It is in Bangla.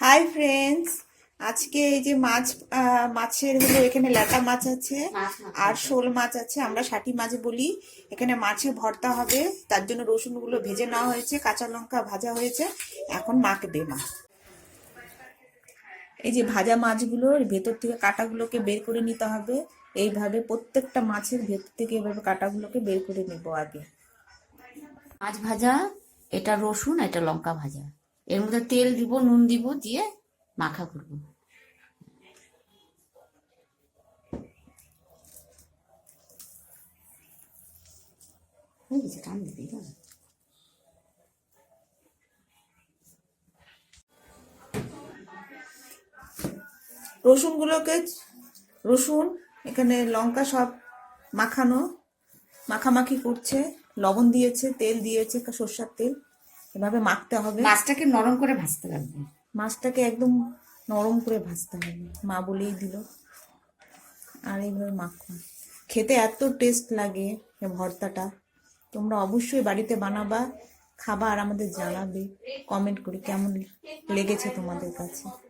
হাই ফ্রেন্ডস আজকে এই যে মাছ মাছের হলো এখানে ল্যাটা মাছ আছে আর শোল মাছ আছে। আমরা ষাটি মাছ বলি। এখানে মাছে ভর্তা হবে। তার জন্য রসুনগুলো ভেজে নেওয়া হয়েছে। কাঁচা লঙ্কা ভাজা হয়েছে। এখন মাখবে মা। এই যে ভাজা মাছগুলোর ভেতর থেকে কাঁটাগুলোকে বের করে নিতে হবে। এইভাবে প্রত্যেকটা মাছের ভেতর থেকে এভাবে কাঁটাগুলোকে বের করে নেব আগে। মাছ ভাজা এটা রসুন এটা লঙ্কা ভাজা। এর মধ্যে তেল দিব, নুন দিব, দিয়ে মাখা করব। হয়ে গেছে টান দিবি রসুনগুলোকে, রসুন, এখানে লঙ্কা সব মাখানো, মাখামাখি করছে, লবণ দিয়েছে, তেল দিয়েছে সর্ষার তেল। এভাবে মাখতে হবে। মাছটাকে নরম করে ভাজতে লাগবে। মাছটাকে একদম নরম করে ভাজতে হবে। মা বলেই দিল। আর এইভাবে মাখো। খেতে এত টেস্ট লাগে ভর্তাটা। তোমরা অবশ্যই বাড়িতে বানাবা খাবার আর আমাদের জানাবে। কমেন্ট করে কেমন লেগেছে তোমাদের কাছে?